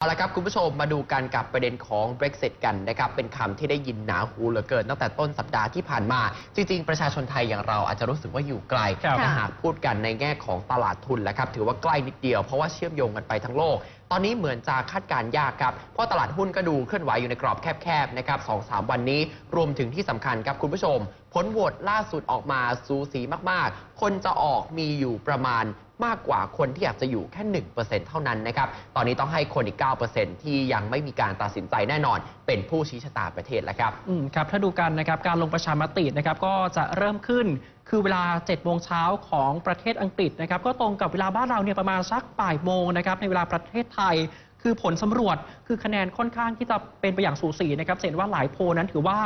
เอาละครับ คุณผู้ชมมาดูกันกับประเด็นของ Brexit กันนะครับ เป็นคำที่ได้ยินหนาหูเหลือเกิน ตั้งแต่ต้นสัปดาห์ที่ผ่านมา จริง ๆ ประชาชนไทยอย่างเราอาจจะรู้สึกว่าอยู่ไกลครับแต่หากพูดกันในแง่ของตลาดทุนแล้วครับ ถือว่าใกล้นิดเดียว เพราะว่าเชื่อมโยงกันไปทั้งโลก ตอนนี้เหมือนจะคาดการณ์ยากครับ เพราะตลาดหุ้นก็ดูเคลื่อนไหวอยู่ในกรอบแคบๆนะครับสองสามวันนี้รวมถึงที่สำคัญครับคุณผู้ชม ผลโหวตล่าสุดออกมาสูสีมากๆ คนจะออกมีอยู่ประมาณ มากกว่าคนที่อยากจะอยู่แค่ 1%เท่านั้นนะครับ ตอนนี้ต้องให้คนอีก 9%ที่ยังไม่มีการตัดสินใจแน่นอน เป็นผู้ชี้ชะตาประเทศแล้วครับอืมครับ ถ้าดูกันนะครับ การลงประชามตินะครับก็จะเริ่มขึ้นคือเวลา7โมงเช้าของประเทศอังกฤษนะครับ ก็ตรงกับเวลาบ้านเราเนี่ยประมาณสักบ่ายโมงนะครับในเวลาประเทศไทยคือผลสำรวจคือคะแนนค่อนข้างที่จะเป็นไปอย่างสูสีนะครับเห็นว่าหลายโพลนั้นถือว่า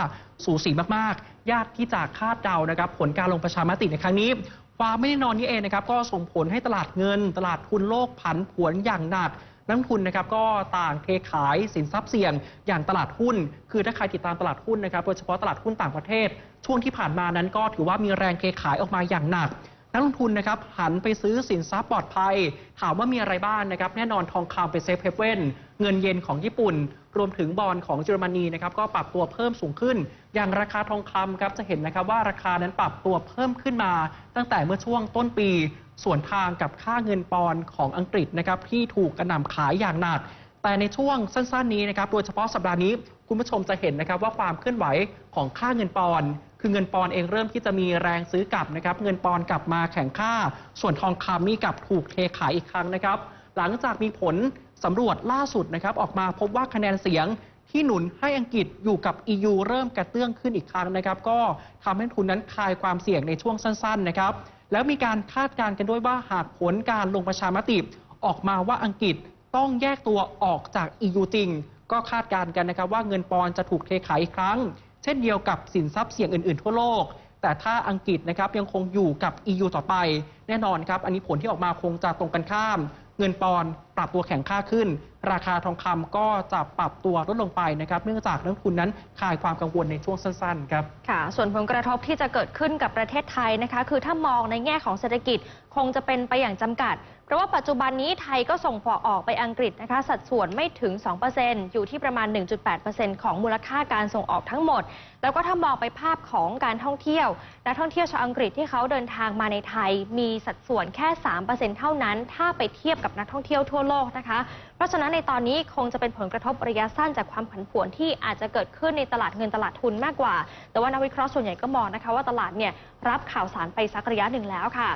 สูสีมากๆ ยากที่จะคาดเดานะครับ ผลการลงประชามติในครั้งนี้ ความไม่แน่นอนนี้เองนะครับก็ส่งผลให้ตลาดเงิน ตลาดทุนโลกผันผวนอย่างหนักนักทุนนะครับก็ต่างเทขายสินทรัพย์เสี่ยงอย่างตลาดหุ้น คือถ้าใครติดตามตลาดหุ้นนะครับโดยเฉพาะตลาดหุ้นต่างประเทศ ช่วงที่ผ่านมานั้นก็ถือว่ามีแรงเทขายออกมาอย่างหนัก นักลงทุนนะครับหันไปซื้อสินทรัพย์ปลอดภัย ถามว่ามีอะไรบ้างนะครับ แน่นอนทองคำเป็นเซฟเฮเว่นเงินเยนของญี่ปุ่น รวมถึงบอลของเยอรมนีนะครับก็ปรับตัวเพิ่มสูงขึ้น อย่างราคาทองคำครับจะเห็นนะครับว่าราคานั้นปรับตัวเพิ่มขึ้นมา ตั้งแต่เมื่อช่วงต้นปีส่วนทางกับค่าเงินปอนของอังกฤษนะครับที่ถูกกระหน่ำขายอย่างหนัก แต่ในช่วงสั้นๆนี้นะครับโดยเฉพาะสัปดาห์นี้คุณผู้ชมจะเห็นนะครับว่าความเคลื่อนไหวของค่าเงินปอน คือเงินปอนเองเริ่มที่จะมีแรงซื้อกลับนะครับเงินปอนกลับมาแข่งค่า ส่วนทองคำนี่กลับถูกเทขายอีกครั้งนะครับ หลังจากมีผลสำรวจล่าสุดนะครับออกมาพบว่าคะแนนเสียงที่หนุนให้อังกฤษอยู่กับ EU เริ่มกระเตื้องขึ้นอีกครั้งนะครับ ก็ทำให้ทุนนั้นคลายความเสี่ยงในช่วงสั้นๆนะครับ แล้วมีการคาดการณ์กันด้วยว่าหากผลการลงประชามติออกมาว่าอังกฤษต้องแยกตัวออกจาก EU จริง ก็คาดการณ์กันนะครับว่าเงินปอนจะถูกเทขายอีกครั้ง เช่นเดียวกับสินทรัพย์เสี่ยงอื่น ๆ ทั่วโลก แต่ถ้าอังกฤษนะครับยังคงอยู่กับ EU ต่อไป แน่นอนครับอันนี้ผลที่ออกมาคงจะตรงกันข้าม เงินปอนปรับตัวแข็งค่าขึ้น ราคาทองคำก็จะปรับตัวลดลงไปนะครับ เนื่องจากนักลงทุนนั้นคลายความกังวลในช่วงสั้นๆครับค่ะ ส่วนผลกระทบที่จะเกิดขึ้นกับประเทศไทยนะคะ คือถ้ามองในแง่ของเศรษฐกิจคงจะเป็นไปอย่างจำกัด เพราะว่าปัจจุบันนี้ไทยก็ส่งพอออกไปอังกฤษนะคะ สัดส่วนไม่ถึง 2%อยู่ที่ประมาณ 1.8%ของมูลค่าการส่งออกทั้งหมด แล้วก็ถ้ามองไปภาพของการท่องเที่ยวนักท่องเที่ยวชาวอังกฤษที่เขาเดินทางมาในไทย มีสัดส่วนแค่ 3%เท่านั้น ถ้าไปเทียบกับนักท่องเที่ยวทั่วโลกนะคะ เพราะฉะนั้นในตอนนี้คงจะเป็นผลกระทบระยะสั้นจากความผันผวนที่อาจจะเกิดขึ้นในตลาดเงินตลาดทุนมากกว่า แต่ว่านักวิเคราะห์ส่วนใหญ่ก็มองนะคะว่าตลาดเนี่ยรับข่าวสารไปสักระยะหนึ่งแล้วค่ะ